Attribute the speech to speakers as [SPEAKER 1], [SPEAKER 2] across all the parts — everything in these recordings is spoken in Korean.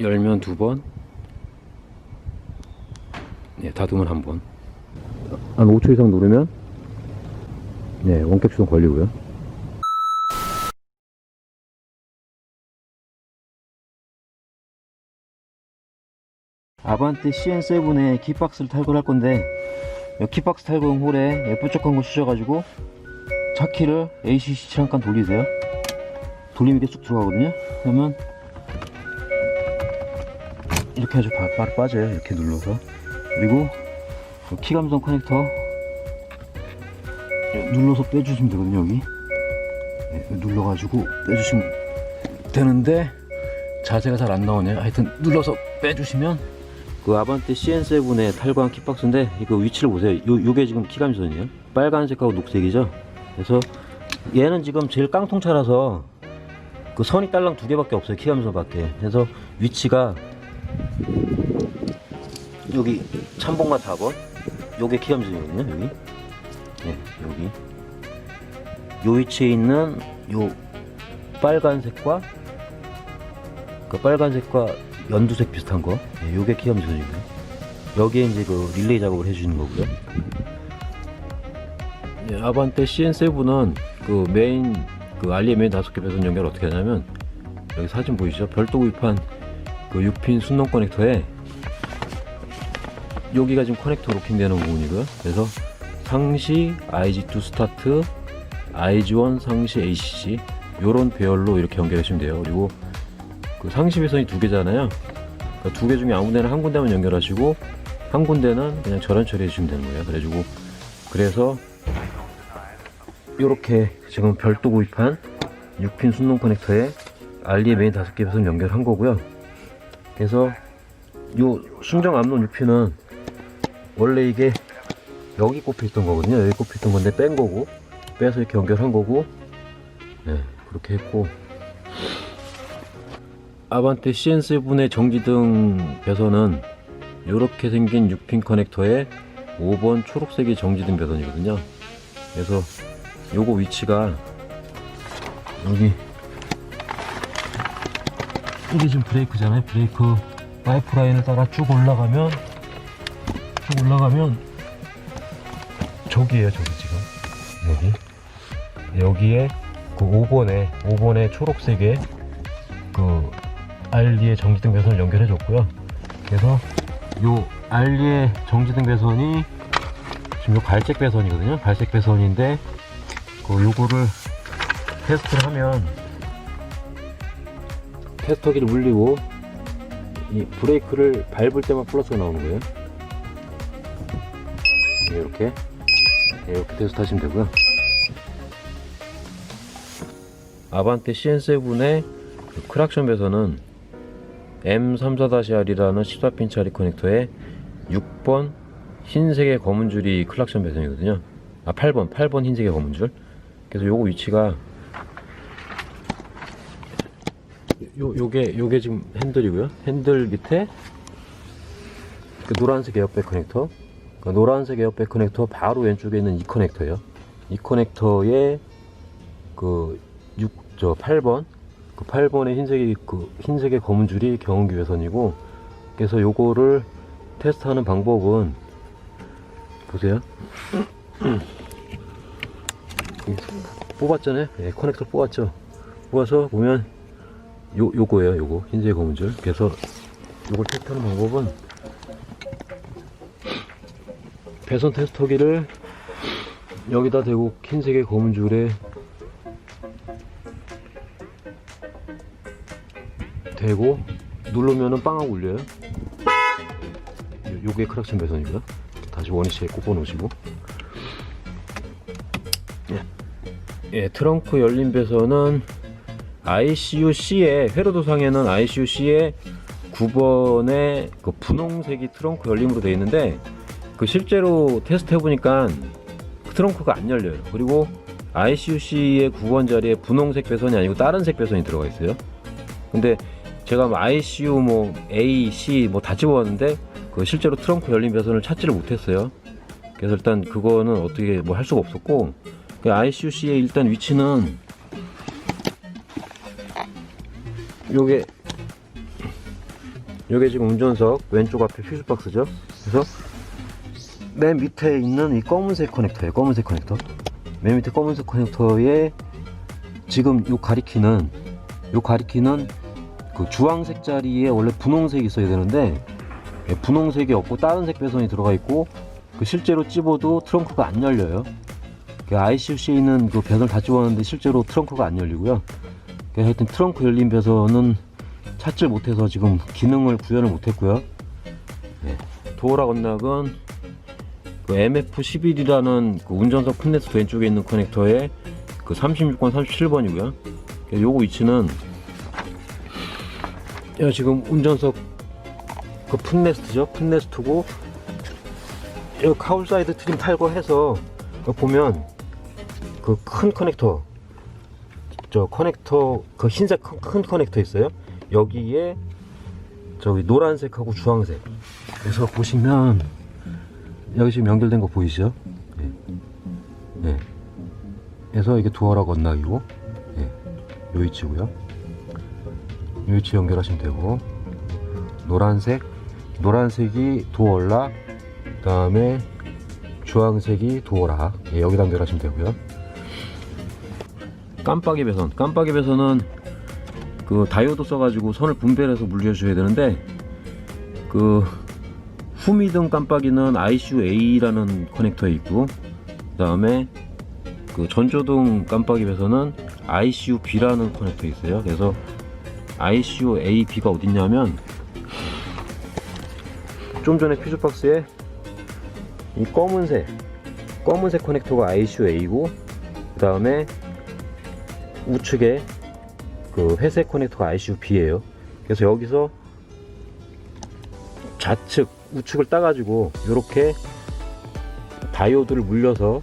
[SPEAKER 1] 열면 두 번, 네, 닫으면 한 번. 한 5초 이상 누르면, 네, 원격 시동 걸리고요. 아반떼 CN7에 키박스를 탈거할 건데, 이 키박스 탈거용 홀에 F쪽한 거 쑤셔가지고, 차키를 ACC 잠깐 돌리세요. 돌리면 이게 쑥 들어가거든요. 그러면, 이렇게 바, 바로 빠져요. 이렇게 눌러서. 그리고 그 키감성 커넥터 눌러서 빼주시면 되거든요. 여기 네, 눌러가지고 빼주시면 되는데 자세가 잘 안 나오네요. 하여튼 눌러서 빼주시면 그 아반떼 CN7의 탈거한 키박스인데 이거 위치를 보세요. 요, 요게 지금 키감선이에요. 빨간색하고 녹색이죠. 그래서 얘는 지금 제일 깡통차라서 그 선이 딸랑 두 개밖에 없어요. 키감선 밖에. 그래서 위치가 여기 참봉마 4번 요게 키감선이거든요 여기? 예 여기. 요 위치에 있는 요 빨간색과 그 빨간색과 연두색 비슷한 거? 예, 요게 키감선이고요. 여기에 이제 그 릴레이 작업을 해주는 거고요. 예, 아반떼 CN7은 그 메인 그 알리의 메인 다섯 개 배선 연결 어떻게 하냐면 여기 사진 보이시죠? 별도 구입한 그 6핀 순놈 커넥터에 여기가 지금 커넥터 로킹 되는 부분이고요. 그래서 상시 IG2 스타트, IG1 상시 ACC 요런 배열로 이렇게 연결하시면 돼요. 그리고 그 상시 배선이 두 개잖아요. 그러니까 두개 중에 아무 데나 한 군데만 연결하시고 한 군데는 그냥 절연 처리해 주시면 되는 거예요. 그래가지고 그래서 이렇게 지금 별도 구입한 6핀 순놈 커넥터에 알리의 메인 다섯 개 배선 연결한 거고요. 그래서 요 순정 암론 6핀은 원래 이게 여기 꼽혀 있던 거거든요. 여기 꼽혀 있던 건데 뺀 거고 빼서 이렇게 연결한 거고 네 그렇게 했고 아반떼 CN7의 정지등 배선은 이렇게 생긴 6핀 커넥터에 5번 초록색이 정지등 배선이거든요. 그래서 요거 위치가 여기 이게 지금 브레이크잖아요. 브레이크 파이프라인을 따라 쭉 올라가면 쭉 올라가면 저기에요 저기 지금. 여기. 여기에 그 5번에 5번에 초록색에 그 알리의 정지등 배선을 연결해 줬고요. 그래서 요 알리의 정지등 배선이 지금 요 갈색 배선이거든요. 갈색 배선인데 그 요거를 테스트를 하면 테스터기를 물리고 이 브레이크를 밟을 때만 플러스가 나오는 거예요 이렇게. 이렇게 테스트 하시면 되고요. 아반떼 CN7의 그 크락션 배선은 M34-R이라는 14핀짜리 커넥터에 6번 흰색의 검은 줄이 클락션 배선이거든요. 아 8번 8번 흰색의 검은 줄. 그래서 요거 위치가 요, 요게 요게 지금 핸들이고요. 핸들 밑에 그 노란색 에어백 커넥터 그 노란색 에어백 커넥터 바로 왼쪽에 있는 이 커넥터예요. 이 커넥터에 그 6, 저 8번, 그 8번의 흰색이 그 흰색의 검은 줄이 경운기 배선이고, 그래서 요거를 테스트하는 방법은 보세요. 뽑았잖아요. 예, 커넥터 뽑았죠. 뽑아서 보면 요 요거예요. 요거 흰색 검은 줄. 그래서 요걸 테스트하는 방법은 배선 테스터기를 여기다 대고 흰색의 검은 줄에 대고 누르면은 빵하고 울려요. 요- 요게 크락션 배선이고요. 다시 원위치에 꽂아 놓으시고. 예. 예, 트렁크 열린 배선은 ICU-C에 회로도상에는 ICU-C에 9번에 그 분홍색이 트렁크 열림으로 되어 있는데 그 실제로 테스트 해보니까 트렁크가 안 열려요. 그리고 ICU-C의 9번 자리에 분홍색 배선이 아니고 다른 색 배선이 들어가 있어요. 근데 제가 뭐 ICU 뭐 A, C 뭐 다 집어봤는데 그 실제로 트렁크 열린 배선을 찾지를 못했어요. 그래서 일단 그거는 어떻게 뭐 할 수가 없었고 그 ICU-C의 일단 위치는 요게 이게 지금 운전석 왼쪽 앞에 퓨즈 박스죠. 그래서 맨 밑에 있는 이 검은색 커넥터예요. 검은색 커넥터. 맨 밑에 검은색 커넥터에 지금 요 가리키는 요 가리키는 그 주황색 자리에 원래 분홍색이 있어야 되는데 예, 분홍색이 없고 다른 색 배선이 들어가 있고 그 실제로 찝어도 트렁크가 안 열려요. 그 ICUC에 있는 그 배선을 다 찝었는데 실제로 트렁크가 안 열리고요. 그 하여튼 트렁크 열린 배선은 찾질 못해서 지금 기능을 구현을 못했고요. 네. 도어락 언락은 그 MF11이라는 그 운전석 풋네스 왼쪽에 있는 커넥터에 그 36번, 37번이고요. 요거 위치는 야, 지금 운전석 그 풋네스트죠. 풋네스트고 이 카울 사이드 트림 탈거 해서 그 보면 그 큰 커넥터 저 커넥터 그 흰색 큰, 큰 커넥터 있어요. 여기에 저기 노란색하고 주황색. 그래서 보시면 여기 지금 연결된 거 보이시죠? 예. 예. 그래서 이게 도어락 언락이고, 예. 요 위치고요. 요 위치 연결하시면 되고, 노란색, 노란색이 도어락, 그 다음에 주황색이 도어락. 예, 여기다 연결하시면 되고요. 깜빡이 배선. 깜빡이 배선은 그 다이오드 써가지고 선을 분배해서 물려줘야 되는데 그 후미등 깜빡이는 ICU-A라는 커넥터에 있고 그 다음에 그 전조등 깜빡이 배선은 ICU-B라는 커넥터에 있어요. 그래서 ICU-A, B가 어딨냐면 좀 전에 퓨즈 박스에 이 검은색 검은색 커넥터가 ICU-A고 그 다음에 우측에 그 회색 커넥터가 ICU-B예요. 그래서 여기서 좌측 우측을 따가지고 이렇게 다이오드를 물려서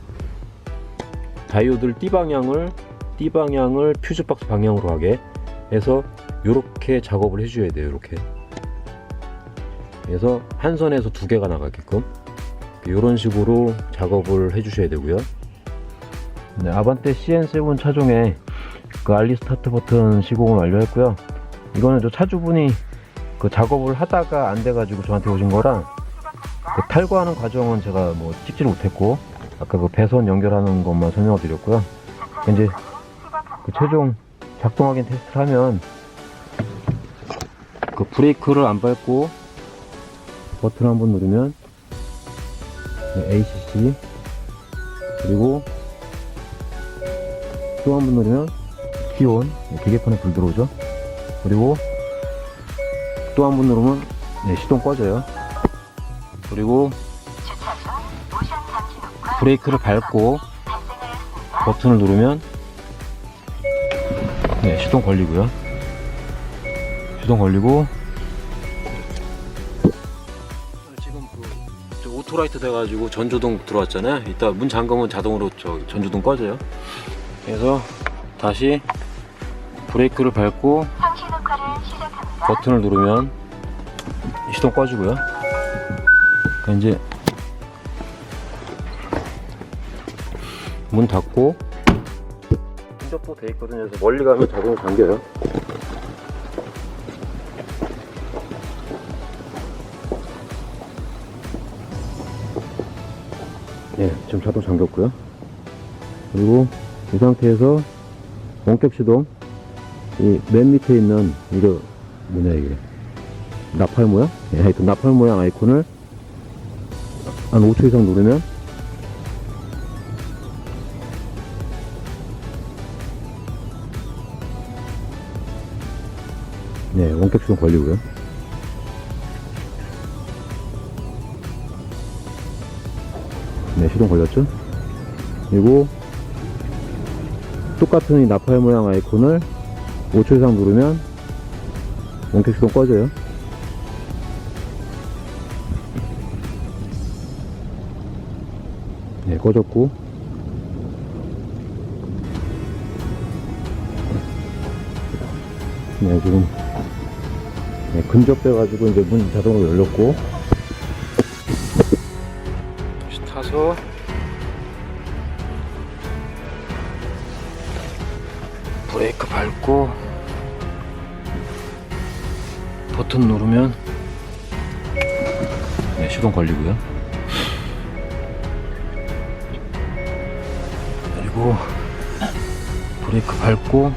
[SPEAKER 1] 다이오드를 D 방향을 D 방향을 퓨즈 박스 방향으로 하게 해서 이렇게 작업을 해줘야 돼요. 이렇게 그래서 한 선에서 두 개가 나가게끔 이런 식으로 작업을 해주셔야 되고요. 네, 아반떼 CN7 차종에 그 알리 스타트 버튼 시공을 완료했고요. 이거는 저 차주분이 그 작업을 하다가 안 돼가지고 저한테 오신 거라 그 탈거하는 과정은 제가 뭐 찍지 못했고 아까 그 배선 연결하는 것만 설명을 드렸고요. 이제 그 최종 작동 확인 테스트를 하면 그 브레이크를 안 밟고 버튼 한번 누르면 네, ACC 그리고 또 한 번 누르면 기온 계기판에 불 들어오죠 그리고 또 한 번 누르면 네, 시동 꺼져요. 그리고 브레이크를 밟고 버튼을 누르면 네, 시동 걸리고요. 시동 걸리고. 지금 그저 오토라이트 돼가지고 전조등 들어왔잖아요. 이따 문 잠그면 자동으로 저 전조등 꺼져요. 그래서 다시 브레이크를 밟고 버튼을 누르면 시동 꺼지고요. 그러니까 이제 문 닫고 흔적도 돼 있거든요. 그래서 멀리 가면 자동으로 잠겨요. 예, 지금 자동 잠겼고요. 그리고 이 상태에서 원격 시동 이 맨 밑에 있는 이거 뭐냐 이게. 나팔 모양? 예, 하여튼 나팔 모양 아이콘을 한 5초 이상 누르면 네 원격 시동 걸리고요. 네 시동 걸렸죠? 그리고 똑같은 이 나팔 모양 아이콘을 5초 이상 누르면 원격 시동 꺼져요. 네, 꺼졌고. 네, 지금 네, 근접돼 가지고 이제 문 자동으로 열렸고. 다시 타서 브레이크 밟고 버튼 누르면 시동 걸리고요. 그리고 브레이크 밟고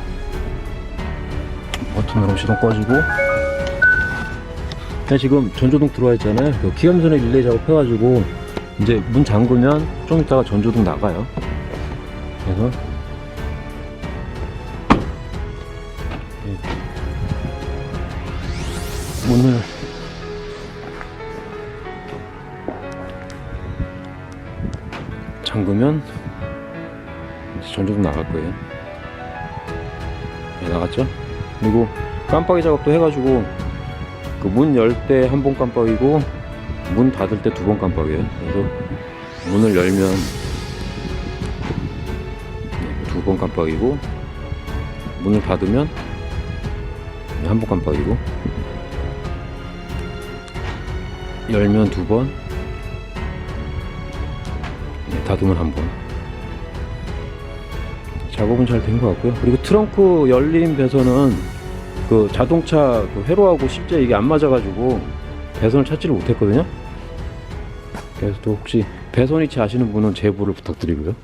[SPEAKER 1] 버튼 누르면 시동 꺼지고 네, 지금 전조등 들어와 있잖아요. 그 기염선에 릴레이 작업해가지고 이제 문 잠그면 좀 이따가 전조등 나가요. 그래서 문을 잠그면 전조등 나갈 거예요. 네, 나갔죠? 그리고 깜빡이 작업도 해가지고 그 문 열 때 한 번 깜빡이고 문 닫을 때 두 번 깜빡이에요. 그래서 문을 열면 두 번 깜빡이고 문을 닫으면 한 번 깜빡이고 열면 두 번, 네, 닫으면 한 번. 작업은 잘 된 것 같고요. 그리고 트렁크 열림 배선은 그 자동차 그 회로하고 실제 이게 안 맞아가지고 배선을 찾지를 못했거든요. 그래서 또 혹시 배선 위치 아시는 분은 제보를 부탁드리고요.